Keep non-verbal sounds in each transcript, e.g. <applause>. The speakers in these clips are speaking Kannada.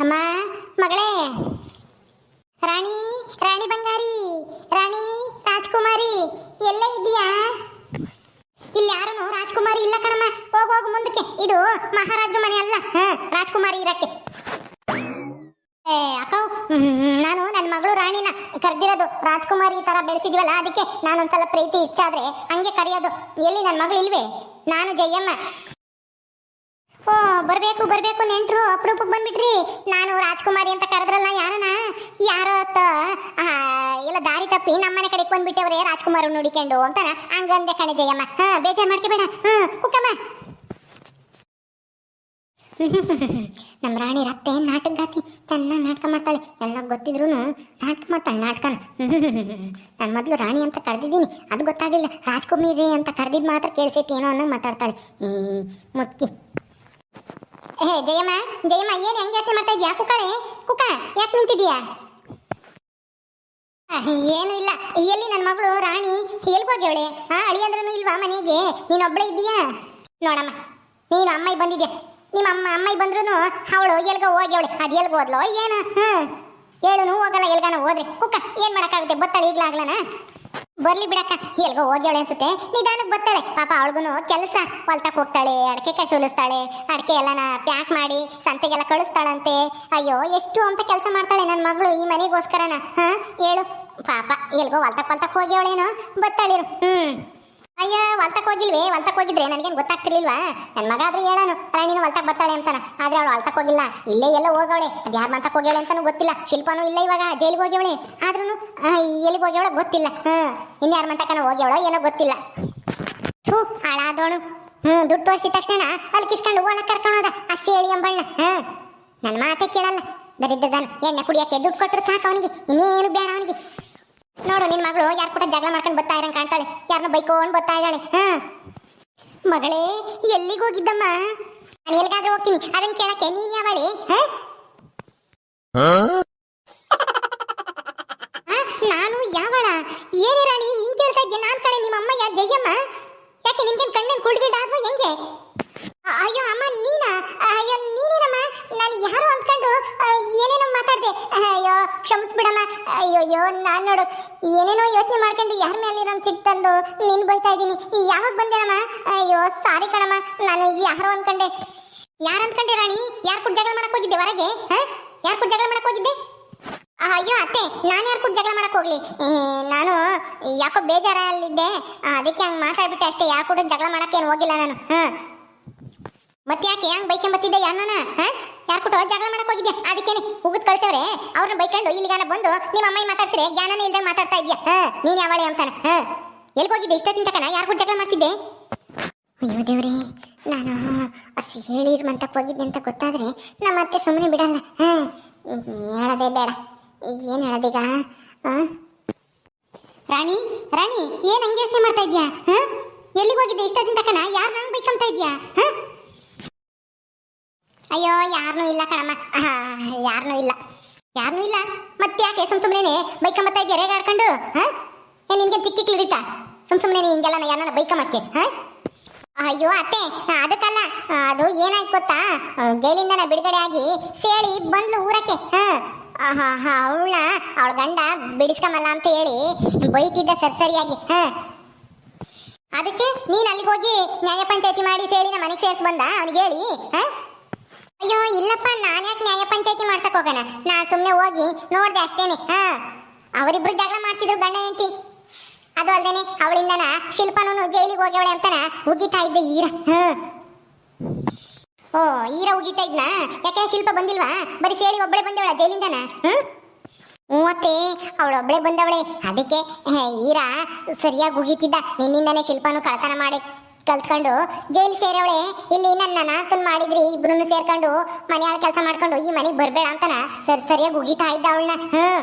ಅಮ್ಮ, ಮಗಳೇ. ರಾಣಿ ರಾಣಿ ಬಂಗಾರಿ, ರಾಣಿ ರಾಜ್ಕುಮಾರಿ, ಎಲ್ಲ ಇದೆಯಾ ಇಲ್ಲಿ ಯಾರನು ರಾಜ್ಕುಮಾರಿ ಇಲ್ಲ ಕಣಮ್ಮ. ಹೋಗ, ಹೋಗು ಮುಂದಕ್ಕೆ. ಇದು ಮಹಾರಾಜರ ಮನೆ ಅಲ್ಲ. ರಾಜ್ಕುಮಾರಿ ಇರಕ್ಕೆ. ಏ, ಅಕ್ಕ ನಾನು ನನ್ನ ಮಗಳು ರಾಣಿನ ಕರೆದಿರೋದು ರಾಜ್ಕುಮಾರಿ ತರ ಬೆಳೆಸಿದ್ವಲ್ಲ, ಅದಕ್ಕೆ ನಾನೊಂದ್ಸಲ ಪ್ರೀತಿ ಇಚ್ಛಾದ್ರೆ ಹಂಗೆ ಕರೆಯೋದು. ಎಲ್ಲಿ ನನ್ನ ಮಗಳು ಇಲ್ವೇ? ನಾನು ಜಯಮ್ಮ. ಓ ಬರ್ಬೇಕು ಬರ್ಬೇಕು ನೆಂಟ್ರು, ಅಪರೂಪಕ್ಕೆ ಬಂದ್ಬಿಟ್ರಿ. ನಾನು ರಾಜ್ಕುಮಾರಿ ಅಂತ ಕರೆದ್ರಲ್ಲ ಯಾರನ ಯಾರೋ ಅತ್ತ ಎಲ್ಲ ದಾರಿ ತಪ್ಪಿ ನಮ್ಮನೆ ಕಡೆಗೆ ಬಂದ್ಬಿಟ್ಟವ್ರೆ ರಾಜ್ಕುಮಾರ್ ನೋಡಿಕೊಂಡು ಅಂತ ಹಂಗಂದೆ ಕಣೆ ಜಯಮ್ಮ. ಹಾ, ಬೇಜಾರು ಮಾಡ್ಕೋಬೇಡ ಹಾ, ಕುಕ್ಕಮ್ಮ. <laughs> ನಮ್ಮ ರಾಣಿ ರತ್ತೆ ನಾಟಕಗಾತಿ ಚೆನ್ನಾಗಿ ನಾಟಕ ಮಾಡ್ತಾಳೆ. ಎಲ್ಲ ಗೊತ್ತಿದ್ರು ನಾಟಕ ಮಾಡ್ತಾಳೆ, ನಾಟಕನ. <laughs> ನಾನು ಮೊದಲು ರಾಣಿ ಅಂತ ಕರೆದಿದ್ದೀನಿ. ಅದು ಗೊತ್ತಾಗಿಲ್ಲ. ರಾಜ್ಕುಮಾರಿ ಅಂತ ಕರೆದಿದ್ದು ಮಾತ್ರ ಕೇಳಿಸೈತಿ ಏನೋ ಅನ್ನೋ ಮಾತಾಡ್ತಾಳೆ. ಮುತ್ಕಿ. ಹೇ, ಜಯಮ್ಮ ಜಯಮ್ಮ, ಏನು ಹೆಂಗೆ ಯೋಚನೆ ಮಾಡ್ತಾ ಇದೀಯಾ? ಕುಕ್ಕಳೆ, ಕುಕ್ಕ, ಯಾಕೆ ನಿಂತಿದೀಯಾ ಏನು ಇಲ್ಲ. ಎಲ್ಲಿ ನನ್ನ ಮಗಳು ರಾಣಿ? ಎಲ್ಗೋಗ್ಯವಳೆ ಹಾ ಅಳಿಯಂದ್ರೂ ಇಲ್ವಾ ಮನೆಗೆ? ನೀನು ಒಬ್ಬಳೇ ಇದೀಯಾ ನೋಡಮ್ಮ, ನೀನು ಅಮ್ಮಾಯಿ ಬಂದಿದ್ಯಾ? ನಿಮ್ಮ ಅಮ್ಮ ಅಮ್ಮಾಯಿ ಬಂದ್ರು ಅವಳು ಎಲ್ಗೋ ಹೋಗ್ಯವಳೆ ಅದು ಎಲ್ಗೋ ಹೋದ್ಲೋ ಏನು? ಹ್ಮ್. ಹೇಳುನು ಹೋಗಲ್ಲ, ಎಲ್ಗಾನ ಹೋದ್ರೆ. ಕುಕ್ಕ, ಏನ್ ಮಾಡಕ್ಕಾಗುತ್ತೆ? ಬತ್ತಾಳೆ ಈಗ್ಲಾಗ್ಲನ ಬರ್ಲಿ ಬಿಡಕ್ಕ, ಎಲ್ಗೋ ಹೋಗ್ಯವಳೆ ಅನ್ಸುತ್ತೆ. ನಿಧಾನಕ್ಕೆ ಬರ್ತಾಳೆ. ಪಾಪ ಅವಳಿಗೂ ಕೆಲಸ ಹೊಲ್ತಕ್ಕೆ ಹೋಗ್ತಾಳೆ, ಅಡಕೆ ಕೈ ಸುಲಿಸ್ತಾಳೆ, ಅಡಕೆ ಎಲ್ಲನ ಪ್ಯಾಕ್ ಮಾಡಿ ಸಂತೆಗೆಲ್ಲ ಕಳಿಸ್ತಾಳಂತೆ. ಅಯ್ಯೋ, ಎಷ್ಟು ಅಂತ ಕೆಲಸ ಮಾಡ್ತಾಳೆ ನನ್ನ ಮಗಳು ಈ ಮನೆಗೋಸ್ಕರನ, ಹಾ? ಹೇಳು. ಪಾಪ, ಎಲ್ಗೋ ಹೊಲ್ತಾಕ್ ಹೊಲ್ತಾಕ್ ಹೋಗ್ಯವಳೇನೋ ಬರ್ತಾಳಿರು ಹ್ಮ್. ಅಯ್ಯ, ಹೊಲ್ತಕ್ ಹೋಗಿಲ್ವೇ? ಹೊಲ್ತಕ್ ಹೋಗಿದ್ರೆ ನನಗೇನು ಗೊತ್ತಾಗ್ತಿರ್ಲಿಲ್ವಾ? ನನ್ನ ಮಗ ಆದ್ರೆ ಹೇಳಾನು ರಾಣಿನ ಹೊಲ್ತಕ್ ಬರ್ತಾಳೆ ಅಂತಾನ. ಆದ್ರೆ ಅವಳು ಹೊಲ್ತಕ್ ಹೋಗಿಲ್ಲ. ಇಲ್ಲೇ ಎಲ್ಲ ಹೋಗವಳೆ. ಅದು ಯಾರು ಮಂತಕ್ ಹೋಗ್ಯಾಳೆ ಅಂತಾನು ಗೊತ್ತಿಲ್ಲ. ಶಿಲ್ಪನೂ ಇಲ್ಲ ಇವಾಗ. ಜೈಲಿಗೆ ಹೋಗ್ಯವಳೆ. ಆದ್ರೂ ಎಲ್ಲಿಗೆ ಹೋಗ್ಯವಳ ಗೊತ್ತಿಲ್ಲ. ಹ್ಮ್. ಯಾರು ಮಂತಕನ ಹೋಗ್ಯವಳ ಏನೋ ಗೊತ್ತಿಲ್ಲ. ಥೂ, ಹಾಳಾದೋಳು. ಹ್ಮ್, ದುಡ್ಡು ತೋರಿಸಿದ ತಕ್ಷಣ ಅಲ್ಲಿ ಕಿಸ್ಕೊಂಡು ಓಣ ಕರ್ಕೊಂಡೋದ ಆ ಸೇಳಿ ಅಂಬಣ್ಣ ಹ್ಮ್. ನನ್ನ ಮಾತೇ ಕೇಳಲ್ಲ. ದರಿದ್ರದಾನ. ಎಣ್ಣೆ ಕುಡಿಯಕ್ಕೆ ದುಡ್ಡು ಕೊಟ್ಟರು ಸಾಕು ಅವನಿಗೆ. ಇನ್ನೇನು ಬೇಡ ಅವನಿಗೆ. ನೋಡು, ನಿನ್ ಮಗಳು ಯಾರು ಕೂಡ ಜಗಳ ಮಾಡ್ಕೊಂಡು ಬರ್ತಾ ಇರಂಗ್ ಕಾಣ್ತಾಳೆ. ಯಾರನ್ನ ಬೈಕೊಂಡು ಬರ್ತಾ ಇದ್ದಾಳೆ? ಹಾ? ಮಗಳೇ ಎಲ್ಲಿಗೆ ಹೋಗಿದ್ದಮ್ಮ? ನಾನು ಎಲ್ಲಿಗಾದ್ರೂ ಹೋಗ್ತೀನಿ. ಅದನ್ನ ಕೇಳಕ್ಕೆ ನೀನ್ ಯಾವಳಿ ನಾನು ಯಾವಳ? ಏನೇ ರಾಣಿ ಹಿಂಗ್ ಕೇಳ್ತಾ ಇದ್ದೆ ನಾನ್ ಕಡೆ ನಿಮ್ಮ ಅಮ್ಮ ಯಾ ಜಯ್ಯಮ್ಮ ಯಾಕೆ ನಿಮ್ಗೆ ಕಣ್ಣೇನ್ ಕುಡ್ಗಿಡ ಅಥವಾ ಏನೇನೋ ಯೋಚನೆ ಮಾಡ್ಕೊಂಡು ಯಾರ ಮೇಲೆ ಇರೋನ್ ಸಿಕ್ತಂದು ನಿನ್ ಬೈತಾ ಇದ್ದೀನಿ ಯಾವಾಗ ಬಂದೇನಮ್ಮ ಅಯ್ಯೋ, ಸಾರಿ ಕಣಮ್ಮ. ನಾನು ಯಾರು ಅನ್ಕೊಂಡೆ. ಯಾರು ಅನ್ಕೊಂಡೆ ರಾಣಿ? ಯಾರು ಕೂಡ ಜಗಳ ಮಾಡಕ್ ಹೋಗಿದ್ದೆ ಹೊರಗೆ? ಯಾರು ಕೂಡ ಜಗಳ ಮಾಡಕ್ ಹೋಗಿದ್ದೆ? ಅಯ್ಯೋ, ಅತ್ತೆ, ನಾನು ಯಾರು ಕೂಡ ಜಗಳ ಮಾಡಕ್ ಹೋಗ್ಲಿ? ನಾನು ಯಾಕೋ ಬೇಜಾರಲ್ಲಿದ್ದೆ. ಅದಕ್ಕೆ ಹಂಗೆ ಮಾತಾಡ್ಬಿಟ್ಟೆ ಅಷ್ಟೇ. ಯಾರು ಕೂಡ ಜಗಳ ಮಾಡಕ್ಕೆ ಏನು ಹೋಗಿಲ್ಲ ನಾನು. ಹಾಂ? ಮತ್ತೆ ಯಾಕೆ ಹೆಂಗ್ ಬೈಕೊಂಬತ್ತಿದ್ದೆ ಅಣ್ಣನ? ಯಾರು ಕೊಟ್ಟು ಜಗಳ ಮಾಡಕ್ ಹೋಗಿದ್ಯಾ? ಅದಕ್ಕೇನೆ ಉಗಿದ್ ಕಳ್ಸವ್ರೆ. ಅವ್ರನ್ನ ಬೈಕೊಂಡು ಇಲ್ಲಿಗಾನ ಬಂದು ನಿಮ್ಮ ಅಮ್ಮ ಮಾತಾಡ್ಸಿದ್ರೆ ಜ್ಞಾನನೇ ಇಲ್ದಂಗೆ ಮಾತಾಡ್ತಾ ಇದ್ಯಾ? ನೀನ್ ಯಾವಳೆ ಅಂತಾನೆ? ಎಲ್ಲಿ ಹೋಗಿದ್ದೆ ಇಷ್ಟೊತ್ತಿನ ತಕನ? ಯಾರು ಕೂಡ ಜಗಳ ಮಾಡ್ತಿದ್ದೆ? ಅಯ್ಯೋ ದೇವ್ರಿ, ನಾನು ಅಸಿ ಹೇಳಿರ್ ಮಂತಕ್ಕೆ ಹೋಗಿದ್ದೆ ಅಂತ ಗೊತ್ತಾದ್ರೆ ನಮ್ಮ ಅತ್ತೆ ಸುಮ್ಮನೆ ಬಿಡಲ್ಲ. ಹೇಳದೆ ಬೇಡ. ಏನು ಹೇಳದೀಗ? ರಾಣಿ ರಾಣಿ, ಏನ್ ಹಂಗೆ ಯೋಚನೆ ಮಾಡ್ತಾ ಇದ್ಯಾ? ಹಾ? ಎಲ್ಲಿಗೆ ಹೋಗಿದ್ದೆ ಇಷ್ಟೊತ್ತಿನ ತಕನ? ಯಾರು ನಂಗೆ ಬೈಕೊಂತ ಇದ್ಯಾ? ಅಯ್ಯೋ, ಯಾರನೂ ಇಲ್ಲ ಕಣಮ್ಮ. ಯಾರನೂ ಇಲ್ಲ. ಯಾರನೂ ಇಲ್ಲ? ಮತ್ತೆ ಯಾಕೆ ಸುಮ್ ಸುಮ್ಮನೆ ಬೈಕ ಇದ್ಯಾ ಗೆರೆಗೆ ಆಡ್ಕೊಂಡು? ಹಾ? ನಿನಗೆ ತಿಕ್ಕಿ ಹಿಡಿತಾ? ಸುಮ್ ಸುಮ್ಮನೆ ಹಿಂಗೆಲ್ಲ ಯಾರನ್ನ ಬೈಕೊಂಬಕ್ಕೆ ಹಾ? ಅಯ್ಯೋ, ಅತ್ತೆ, ಅದಕ್ಕಲ್ಲ. ಅದು ಏನಾಯ್ತು ಗೊತ್ತಾ? ಜೈಲಿಂದ ಬಿಡುಗಡೆ ಆಗಿ ಸೇಳಿ ಬಂದ್ಲು ಊರಕ್ಕೆ, ಹಾ? ಅವಳ ಅವಳ ಗಂಡ ಬಿಡಿಸ್ಕಮಲ್ಲ ಅಂತ ಹೇಳಿ ಬೈತಿದ್ದ ಸರ್ ಸರಿಯಾಗಿ, ಹಾ? ಅದಕ್ಕೆ ನೀನು ಅಲ್ಲಿಗೆ ಹೋಗಿ ನ್ಯಾಯ ಪಂಚಾಯತಿ ಮಾಡಿ ನಮ್ಮ ಮನೆಗೆ ಸೇರಿಸ್ ಬಂದ? ಅವನಿಗೆ ಹೇಳಿ, ಹಾ? ಅಯ್ಯೋ, ಇಲ್ಲಪ್ಪ, ನಾನು ಯಾಕೆ ನ್ಯಾಯ ಪಂಚಾಯತಿ ಮಾಡ್ಸಕ್ ಹೋಗೋಣ? ನಾ ಸುಮ್ಮನೆ ಹೋಗಿ ನೋಡ್ದೆ ಅಷ್ಟೇನೆ, ಹಾ? ಅವರಿಬ್ರು ಜಗಳ ಮಾಡ್ತಿದ್ರು ಗಂಡ ಹೆಂಡತಿ. ಅದು ಅಲ್ದೇನೆ, ಅವಳಿಂದನ ಶಿಲ್ಪನೂ ಜೈಲಿಗೆ ಹೋಗ್ಯವಳೆ ಅಂತಾನ ಉಗಿತಾ ಇದ್ದೆ ಈರ, ಹಾ? ಓ, ಈರ ಉಗಿತಾ ಇದ್ನಾ? ಯಾಕೆ ಶಿಲ್ಪ ಬಂದಿಲ್ವಾ? ಬರೀ ಸೇಳಿ ಒಬ್ಬಳೆ ಬಂದವಳ ಜೈಲಿಂದನ ಹ್ಮ್ ಮೂವತ್ತೆ ಅವಳೊಬ್ಬಳೆ ಬಂದವಳೆ. ಅದಕ್ಕೆ ಈರ ಸರಿಯಾಗಿ ಉಗಿತಿದ್ದ. ನಿನ್ನಿಂದನೇ ಶಿಲ್ಪನು ಕಳ್ತನ ಮಾಡಿ. ಕಲ್ತ್ಕೊಂಡು ಜೈಲ್ ಸೇರವಳೆ ಇಲ್ಲಿ ನನ್ನ ನಾತನ್ ಮಾಡಿದ್ರಿ ಇಬ್ರು ಸೇರ್ಕೊಂಡು ಮನೆಯಾಳ ಕೆಲಸ ಮಾಡ್ಕೊಂಡು ಈ ಮನೆಗೆ ಬರ್ಬೇಡ ಅಂತನ. ಸರಿ, ಸರಿಯಾಗಿ ಉಗಿತಾ ಇದ್ದ ಅವಳನ್ನ ಹ್ಮ್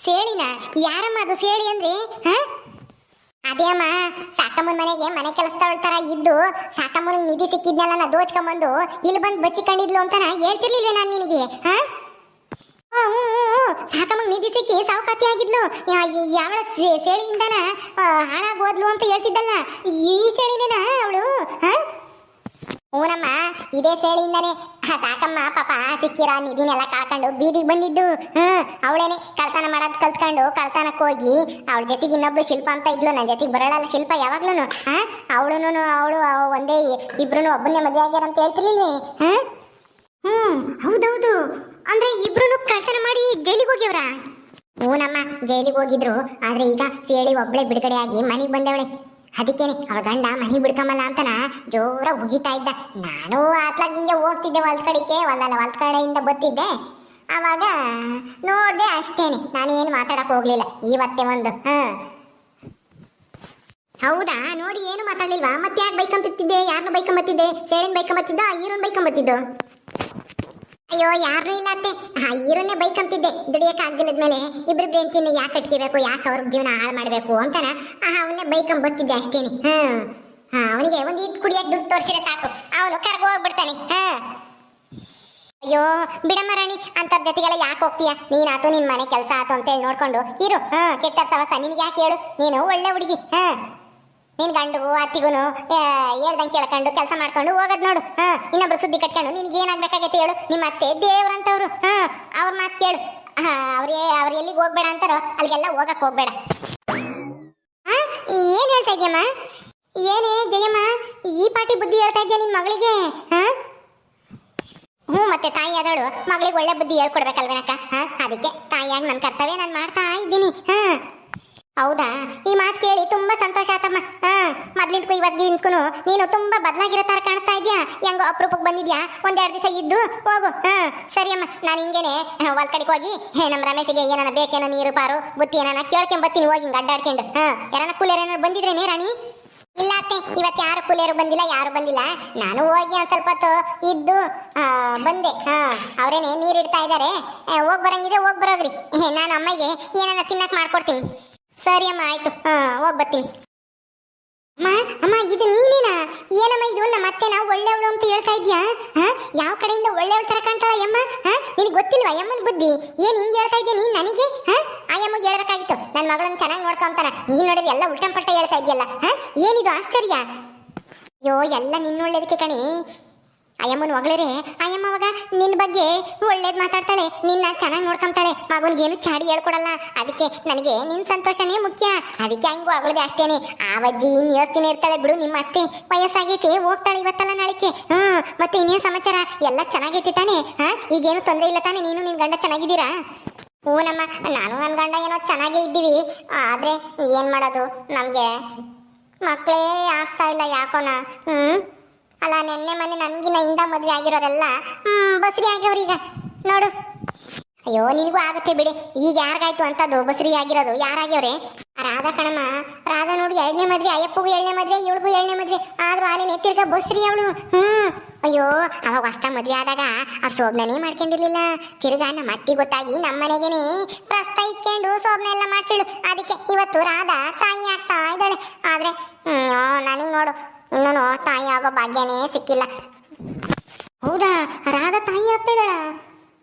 ಸೇಳಿನ? ಯಾರಮ್ಮ ಅದು ಸೇಳಿ ಅಂದ್ರೆ? ಹ? ಅದೇ ಅಮ್ಮ, ಸಾಕಮ್ಮನ ಮನೆಗೆ ಮನೆ ಕೆಲಸದವಳ ತರ ಇದ್ದು ಸಾಕಮ್ಮನ ನಿಧಿ ಸಿಕ್ಕಿದ್ನಲ್ಲ ನಾ ದೋಚ್ಕೊಂಬಂದು ಇಲ್ಲಿ ಬಂದು ಬಚ್ಚಿಕೊಂಡಿದ್ಲು ಅಂತನ ಹೇಳ್ತಿರ್ಲಿಲ್ವೇ ನಾನು ನಿನಗೆ? ಹಾ? ಸಾಕಮ್ಮ ನಿಧಿಸಿಕ್ಕಿ ಸಾವುಕಾತಿ ಆಗಿದ್ಲು. ಯಾವ ಸೇಳಿಯಿಂದನ ಹಾಳಾಗೋದ್ಲು ಅಂತ ಹೇಳ್ತಿದ್ದಲ್ಲ. ಈ ಸೇಳಿನೇನ ಅವಳು ಊನಮ್ಮ ಇದೇ ಸೇಳಿಂದಾನೆ ಹ, ಸಾಕಮ್ಮ ಪಾಪ ಸಿಕ್ಕಿರ ನಿಧಿನೆಲ್ಲ ಕಳ್ಕೊಂಡು ಬೀದಿಗೆ ಬಂದಿದ್ದು. ಹ್ಮ್ ಅವಳೇನೆ ಕಳ್ತನ ಮಾಡೋದು ಕಲ್ತ್ಕೊಂಡು ಕಳ್ತನಕ್ಕೆ ಹೋಗಿ ಅವಳ ಜೊತೆಗೆ ಇನ್ನೊಬ್ಳು ಶಿಲ್ಪ ಅಂತ ಇದ್ಲು. ನನ್ನ ಜೊತೆಗೆ ಬರಳಲ್ಲ ಶಿಲ್ಪ ಯಾವಾಗ್ಲೂ ಹಾ ಅವಳು ಅವಳು ಒಂದೇ ಇಬ್ರು ಒಬ್ಬನೇ ಮದುವೆ ಆಗ್ಯಾರ ಅಂತ ಹೇಳ್ತಿರ್ಲಿಲ್ಲ ಹಾ? ಹ್ಮ್ ಹೌದೌದು. ಅಂದ್ರೆ ಇಬ್ರು ಕಳ್ತನ ಮಾಡಿ ಜೈಲಿಗೆ ಹೋಗ್ಯವ್ರ? ಹೂನಮ್ಮ ಜೈಲಿಗೆ ಹೋಗಿದ್ರು. ಆದ್ರೆ ಈಗ ಸೇಳಿ ಒಬ್ಳೆ ಬಿಡುಗಡೆ ಆಗಿ ಮನೆಗೆ ಬಂದವಳೆ. ಅದಕ್ಕೇನೆ ಅವಳ ಗಂಡ ಮನೆ ಬಿಡ್ಕಮಲ್ಲ ಅಂತನ ಜೋರಾಗಿ ಉಗಿತಾ ಇದ್ದ. ನಾನು ಆತ್ಲಾಗ ಹಿಂಗೆ ಹೋಗ್ತಿದ್ದೆ ಹೊಲ್ದ ಕಡೆಗೆ, ಹೊಲಲ್ಲ, ಹೊಲ್ದ ಕಡೆಯಿಂದ ಬತ್ತಿದ್ದೆ ಅವಾಗ ನೋಡ್ದೆ ಅಷ್ಟೇನೆ. ನಾನೇನು ಮಾತಾಡಕ್ ಹೋಗ್ಲಿಲ್ಲ. ಇವತ್ತೇ ಒಂದು ಹೌದಾ? ನೋಡಿ ಏನು ಮಾತಾಡ್ಲಿಲ್ವಾ? ಮತ್ತೆ ಯಾಕೆ ಬೈಕೊಂತಿದ್ದೆ? ಯಾರನ್ನ ಬೈಕೊಂಬತ್ತಿದ್ದೆ? ಸೇಳಿನ ಬೈಕೊಂಬತ್ತಿದ್ದ? ಈರನ್ ಬೈಕೊಂಬತ್ತಿದ್ದು? ಅಯ್ಯೋ ಯಾರು ಇಲ್ಲ ಅತ್ತೆ ಆ ಬೈಕ್ ಅಂತಿದ್ದೆ. ದುಡಿಯಕ್ಕೆ ಆಗ್ದಿಲ್ಲದ್ಮೇಲೆ ಇಬ್ರು ಹೆಂಡತಿನ ಯಾಕೆ ಕಟ್ಕೋಬೇಕು, ಯಾಕೆ ಅವ್ರ ಜೀವನ ಹಾಳು ಮಾಡಬೇಕು ಅಂತಾನ. ಅವನ್ನೇ ಬೈಕ್ ಬತ್ತಿದ್ದೆ ಅಷ್ಟೇನೆ. ಹ್ಮ್ ಹಾ, ಅವನಿಗೆ ಒಂದು ಇದು ಕುಡಿಯಕ್ಕೆ ದುಡ್ಡು ತೋರಿಸಿದ್ರೆ ಸಾಕು. ಅವನು ಕರ್ಗೋ ಹೋಗ್ಬಿಡ್ತಾನೆ. ಹಾ. ಅಯ್ಯೋ, ಬಿಡಮ್ಮ ರಾಣಿ, ಅಂತರ್ ಜೊತೆಗೆಲ್ಲ ಯಾಕೆ ಹೋಗ್ತೀಯ? ನೀನಾತು ನಿನ್ನ ಮನೆ ಕೆಲಸ ಆತು ಅಂತೇಳಿ ನೋಡ್ಕೊಂಡು ಇರು. ಹಾ ಕೆಟ್ಟ ಸವಸ, ನಿನ್ಗೆ ಯಾಕೆ ಹೇಳು? ನೀನು ಒಳ್ಳೆ ಹುಡುಗಿ. ಹಾ. ನಿನ್ ಗಂಡಗೂ ಅತ್ತಿಗೂನು ಹೇಳ್ದಂಗೆ ಕೇಳ್ಕೊಂಡು ಕೆಲಸ ಮಾಡ್ಕೊಂಡು ಹೋಗೋದ್ ನೋಡು. ಹಾ, ಇನ್ನೊಬ್ರು ಸುದ್ದಿ ಕಟ್ಕೊಂಡು, ನಿನ್ಗೆ ಏನಾಗ್ಬೇಕಾಗೈತೆ ಹೇಳು. ನಿಮ್ಮ ಅತ್ತೆ ದೇವ್ರಂತವ್ರು. ಹಾ, ಅವ್ರ ಮಾತು ಕೇಳು. ಹಾ, ಅವ್ರೇ ಅವ್ರ ಎಲ್ಲಿಗೆ ಹೋಗ್ಬೇಡ ಅಂತಾರೋ ಅಲ್ಲಿಗೆಲ್ಲ ಹೋಗಕ್ ಹೋಗ್ಬೇಡ. ಹಾ, ಏನ್ ಹೇಳ್ತಾ ಇದ್ಯಮ್ಮ? ಏನೇ, ಜಯಮ್ಮ, ಈ ಪಾಟಿ ಬುದ್ಧಿ ಹೇಳ್ತಾ ಇದ್ಯಾ ನಿನ್ ಮಗಳಿಗೆ? ಹಾ? ಹ್ಞೂ ಮತ್ತೆ ತಾಯಿ ಆದವಳು ಮಗಳಿಗೆ ಒಳ್ಳೆ ಬುದ್ಧಿ ಹೇಳ್ಕೊಡ್ಬೇಕಲ್ವೇನಕ್ಕ? ಹಾ, ಅದಕ್ಕೆ ತಾಯಿಯಾಗಿ ನನ್ನ ಕರ್ತವ್ಯ ನಾನು ಮಾಡ್ತಾ ಇದ್ದೀನಿ. ಹಾ. ಹೌದಾ? ಈ ಮಾತು ಕೇಳಿ ತುಂಬಾ ಸಂತೋಷ ಆತಮ್ಮ. ಹಾ ಮೊದ್ಲಿಂದಕ್ಕೂ ಇವತ್ತಿಂದಕ್ಕೂ ನೀನು ತುಂಬಾ ಬದಲಾಗಿರೋ ತರ ಕಾಣಿಸ್ತಾ ಇದ್ಯಾ? ಹೆಂಗೋ ಅಪರೂಪಕ್ಕೆ ಬಂದಿದ್ಯಾ? ಒಂದೆರಡು ದಿವಸ ಇದ್ದು ಹೋಗು. ಹಾ, ಸರಿ ಅಮ್ಮ, ನಾನು ಹಿಂಗೇನೆ ಹೊಲ್ ಕಡೆಗೆ ಹೋಗಿ, ಹೇ, ನಮ್ಮ ರಮೇಶಿಗೆ ಏನಾನ ಬೇಕೇನ ನೀರು, ಪಾರು, ಬುತ್ತಿ ಏನಾನ ಕೇಳ್ಕೊಂಬತ್ತೀನಿ ಹೋಗಿ ಹಿಂಗೆ ಅಡ್ಡಾಡ್ಕೊಂಡು. ಹಾ ಯಾರನ್ನ ಕೂಲರ್ ಏನಾರು ಬಂದಿದ್ರೇನೇ ರಾಣಿ? ಇಲ್ಲ ಅತ್ತೆ, ಇವತ್ತು ಯಾರು ಕೂಲಿಯರು ಬಂದಿಲ್ಲ, ಯಾರು ಬಂದಿಲ್ಲ. ನಾನು ಹೋಗಿ ಒಂದ್ ಸ್ವಲ್ಪ ಹೊತ್ತು ಇದ್ದು ಬಂದೆ. ಹಾ, ಅವರೇನೆ ನೀರು ಇಡ್ತಾ ಇದಾರೆ. ಹೋಗಿ ಬರಂಗಿದೆ ಹೋಗ್ ಬರೋಗ್ರಿ. ನಾನು ಅಮ್ಮಗೆ ಏನಾನ ತಿನ್ನಕ್ ಮಾಡ್ಕೊಡ್ತೀನಿ. ಸರಿ ಅಮ್ಮ, ಆಯ್ತು. ಹಾ, ಹೋಗಿ ಬರ್ತೀನಿ. ಅಮ್ಮ ಅಮ್ಮ, ಇದು ನೀನೇನಾ? ಏನಮ್ಮ ಇದು? ನಮ್ಮ ಅತ್ತೆ ನಾವು ಒಳ್ಳೆಯವಳು ಅಂತ ಹೇಳ್ತಾ ಇದ್ಯಾ? ಹಾ, ಯಾವ ಕಡೆಯಿಂದ ಒಳ್ಳೆಯವಳು ತರ ಕಾಣ್ತಾಳ ಯಮ್ಮ ಹಾ, ನಿನಗೆ ಗೊತ್ತಿಲ್ವಾ ಯಮ್ಮನ ಬುದ್ಧಿ? ಏನು ಹಿಂಗೆ ಹೇಳ್ತಾ ಇದ್ಯಾ ನೀನ್ ನನಗೆ? ಹಾ ಆ ಯಮ್ಮಗೆ ಹೇಳ್ಬೇಕಾಗಿತ್ತು. ನನ್ನ ಮಗಳನ್ನ ಚೆನ್ನಾಗಿ ನೋಡ್ಕೊಂತಾನ ನೀನ್ ನೋಡಿದ್ರೆ ಎಲ್ಲ ಉಲ್ಟಂ ಪಟ್ಟ ಹೇಳ್ತಾ ಇದೆಯಲ್ಲ. ಹಾ, ಏನಿದು ಆಶ್ಚರ್ಯ? ಅಯ್ಯೋ, ಎಲ್ಲ ನಿನ್ನ ಒಳ್ಳೇದಕ್ಕೆ ಕಣಿ. ಅಯ್ಯಮ್ಮನ ಒಗಳೇ ಅಯ್ಯಮ್ಮ ಅವಾಗ ನಿನ್ನ ಬಗ್ಗೆ ಒಳ್ಳೇದು ಮಾತಾಡ್ತಾಳೆ, ನಿನ್ನ ಚೆನ್ನಾಗಿ ನೋಡ್ಕೊಂತಾಳೆ. ಮಗನಿಗೇನು ಚಾಡಿ ಹೇಳ್ಕೊಡಲ್ಲ. ಅದಕ್ಕೆ ನನಗೆ ನಿನ್ನ ಸಂತೋಷನೇ ಮುಖ್ಯ. ಅದಕ್ಕೆ ಹಂಗೂ ಅಗಳದೆ ಅಷ್ಟೇನೆ. ಆ ಬಜ್ಜಿ ಇನ್ನು ಯೋಚನೆ ಇರ್ತಾಳೆ ಬಿಡು ನಿಮ್ಮ ಅತ್ತೆ. ವಯಸ್ಸಾಗೈತೆ, ಹೋಗ್ತಾಳೆ ಇವತ್ತಲ್ಲ ನಾಳಿಕೆ ಹ್ಞೂ ಮತ್ತೆ ಇನ್ನೇನು ಸಮಾಚಾರ? ಎಲ್ಲ ಚೆನ್ನಾಗೈತಿ ತಾನೆ? ಹಾಂ, ಈಗೇನು ತೊಂದರೆ ಇಲ್ಲ ತಾನೇ? ನೀನು ನಿನ್ನ ಗಂಡ ಚೆನ್ನಾಗಿದ್ದೀರಾ? ಹ್ಞೂನಮ್ಮ ನಾನು ನನ್ನ ಗಂಡ ಏನೋ ಚೆನ್ನಾಗೇ ಇದ್ದೀವಿ. ಆದರೆ ಏನು ಮಾಡೋದು? ನಮಗೆ ಮಕ್ಕಳೇ ಆಗ್ತಾ ಇಲ್ಲ ಯಾಕೋನ ಹ್ಞೂ ಅಲ್ಲ, ನೆನ್ನೆ ಮೊನ್ನೆ ನನ್ಗಿನ ಹಿಂದ ಮದ್ವೆ ಆಗಿರೋರೆಲ್ಲ ಬಸ್ರಿ ಆಗ್ಯವ್ರೀಗ ನೋಡು. ಅಯ್ಯೋ, ನಿನಗೂ ಆಗುತ್ತೆ ಬಿಡಿ. ಈಗ ಯಾರಿಗಾಯ್ತು ಅಂತದ್ದು? ಬಸ್ರಿ ಆಗಿರೋದು. ಯಾರಾಗ್ಯವ್ರೆ? ರಾಧಾ ಕಣಮ್ಮ. ರಾಧ ನೋಡಿ ಎರಡನೇ ಮದ್ವೆ, ಅಯ್ಯಪ್ಪಗೂ ಎರಡನೇ ಮದ್ವೆ, ಇವಳಿಗೂ ಎರಡನೇ ಮದ್ವೆ. ಆದ್ರೂ ಅಲ್ಲಿ ತಿರ್ಗ ಬಸ್ರಿ ಅವಳು. ಹ್ಮ್. ಅಯ್ಯೋ, ಅವಾಗ ಹೊಸ್ತ ಮದ್ವೆ ಆದಾಗ ಆ ಸೋಬ್ನೇ ಮಾಡ್ಕೊಂಡಿರ್ಲಿಲ್ಲ. ತಿರ್ಗಾ ನಮ್ಮ ಗೊತ್ತಾಗಿ ನಮ್ಮ ಮನೆಗೇನೆ ಪ್ರಸ್ತ ಇಕ್ಕೊಂಡು ಸೋಬ್ನ ಎಲ್ಲ ಮಾಡ್ಸಿಳು. ಅದಕ್ಕೆ ಇವತ್ತು ರಾಧಾ ತಾಯಿ ಆಗ್ತಾ ಇದ್ದಾಳೆ. ಆದ್ರೆ ನನಗೆ ನೋಡು. ಇನ್ನೂ ತಾಯಿ ಆಗೋ ಭಾಗ್ಯನೇ ಸಿಕ್ಕಿಲ್ಲ. ಹೌದಾ? ರಾಧ ತಾಯಿ ಆಗ್ತಿದ್ದಾಳ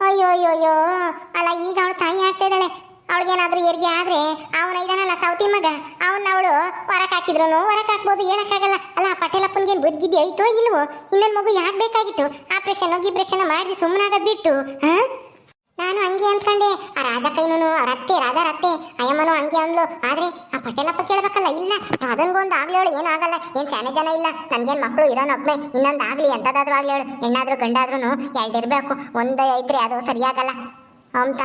ಅಯ್ಯೋ ಅಯ್ಯೋ ಅಯ್ಯೋ ಅಲ್ಲ, ಈಗ ಅವಳು ತಾಯಿ ಆಗ್ತಿದ್ದಾಳೆ ಅವಳಿಗೇನಾದ್ರೂ ಹೆರಿಗೆ ಆದ್ರೆ ಅವನ ಇದಾನಲ್ಲ ಸೌತಿ ಮಗ, ಅವನ್ನ ಅವಳು ಹೊರಕ್ ಹಾಕಿದ್ರು ಹೊರಕ್ ಹಾಕ್ಬೋದು, ಹೇಳಕ್ಕಾಗಲ್ಲ. ಅಲ್ಲ ಪಟೇಲಪ್ಪನ್ಗೆ ಬುದ್ಧಿಗಿದ್ದೆ ಐತೋ ಇಲ್ವೋ? ಇನ್ನೊಂದು ಮಗು ಯಾಕೆ ಬೇಕಾಗಿತ್ತು? ಆಪರೇಷನ್ ಗಿಪ್ರೇಷನ್ ಮಾಡಿ ಸುಮ್ಮನಾಗದ್ ಬಿಟ್ಟು, ಹಾ? ನಾನು ಹಂಗೆ ಅಂದ್ಕೊಂಡೆ. ಆ ರಾಜ ಕೈನೂ ಅವ್ರ ಅತ್ತೆ ರಾಧಾ ಅತ್ತೆ ಅಯ್ಯಮ್ಮನು ಹಂಗೆ ಅಂದ್ಲು. ಆದ್ರೆ ಆ ಪಟೇಲಪ್ಪ ಕೇಳಬೇಕಲ್ಲ, ಇಲ್ಲ, ರಾಧನ್ಗೂ ಒಂದು ಆಗ್ಲಿ ಹೇಳು ಏನೂ ಶಾನೆ ಜನ ಇಲ್ಲ, ನನ್ಗೇನ್ ಮಕ್ಕಳು ಇರೋನೊಬ್ನೇ ಇನ್ನೊಂದು ಆಗ್ಲಿ ಎಂತದಾದ್ರೂ ಆಗ್ಲಿ ಹೇಳು ಹೆಣ್ಣಾದ್ರೂ ಗಂಡಾದ್ರೂ ಎರಡಿರ್ಬೇಕು ಒಂದೇ ಐತ್ರಿ ಅದು ಸರಿಯಾಗಲ್ಲ. ಅಂತ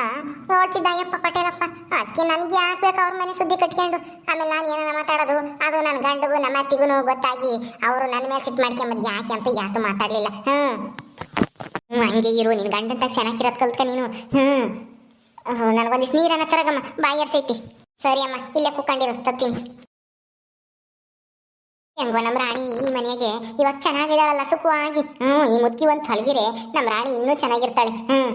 ನೋಡ್ತಿದ್ದ ಅಯ್ಯಪ್ಪ ಪಟೇಲಪ್ಪ. ಅದಕ್ಕೆ ನನ್ಗೆ ಹಾಕ್ಬೇಕು ಬೇಕು ಅವ್ರ ಮನೆ ಸುದ್ದಿ ಕಟ್ಕೊಂಡು? ಆಮೇಲೆ ನಾನು ಏನಾರ ಮಾತಾಡೋದು? ಅದು ನನ್ನ ಗಂಡಗೂ, ನಮ್ಮ ಅತ್ತಿಗೂ ಗೊತ್ತಾಗಿ, ಅವರು ನನ್ನ ಮೇಲೆ ಸಿಟ್ಟು ಮಾಡ್ಕೊಂಬದು ಯಾಕೆ ಅಂತ ಯಾತು ಮಾತಾಡಲಿಲ್ಲ. ಹ್ಮ್. ಹ್ಞೂ ಹಂಗೆ ಇರು, ನಿನ್ ಗಂಡಂತಾಗ ಚೆನ್ನಾಗಿರೋದು ಕಲ್ತ್ಕ ನೀನು. ಹ್ಮ್. ನನಗೊಂದಿಷ್ಟು ನೀರನ್ನ ತರಗಮ್ಮ, ಬಾಯಿ ಎರ್ಸೈತಿ ಸರಿ ಅಮ್ಮ, ಇಲ್ಲೇ ಕುಕ್ಕಂಡಿರು ತತ್ತೀನಿ. ಹೆಂಗೋ ನಮ್ಮ ರಾಣಿ ಈ ಮನೆಗೆ ಇವಾಗ ಚೆನ್ನಾಗಿದ್ದಾಳಲ್ಲ, ಸುಖವಾಗಿ. ಹ್ಮ್, ಈ ಮುದ್ಕಿ ಒಂದು ತಳಗಿರೆ ನಮ್ಮ ರಾಣಿ ಇನ್ನೂ ಚೆನ್ನಾಗಿರ್ತಾಳೆ. ಹ್ಮ್.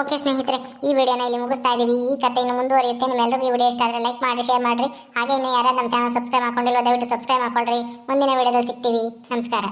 ಓಕೆ ಸ್ನೇಹಿತರೆ, ಈ ವಿಡಿಯೋನ ಇಲ್ಲಿ ಮುಗಿಸ್ತಾ ಇದೀವಿ. ಈ ಕಥೆ ಇನ್ನು ಮುಂದುವರಿಯುತ್ತೆ. ನಿಮ್ಮೆಲ್ಲರಿಗೂ ಈ ವಿಡಿಯೋ ಇಷ್ಟ ಆದರೆ ಲೈಕ್ ಮಾಡಿ, ಶೇರ್ ಮಾಡ್ರಿ. ಹಾಗೆ ಇನ್ನೂ ಯಾರು ನಮ್ಮ ಚಾನಲ್ ಸಬ್ಸ್ಕ್ರೈಬ್ ಮಾಡ್ಕೊಂಡಿಲ್ಲ ದಯವಿಟ್ಟು ಸಬ್ಸ್ಕ್ರೈಬ್ ಮಾಡ್ಕೊಳ್ರಿ. ಮುಂದಿನ ವಿಡಿಯೋದಲ್ಲಿ ಸಿಗ್ತೀವಿ. ನಮಸ್ಕಾರ.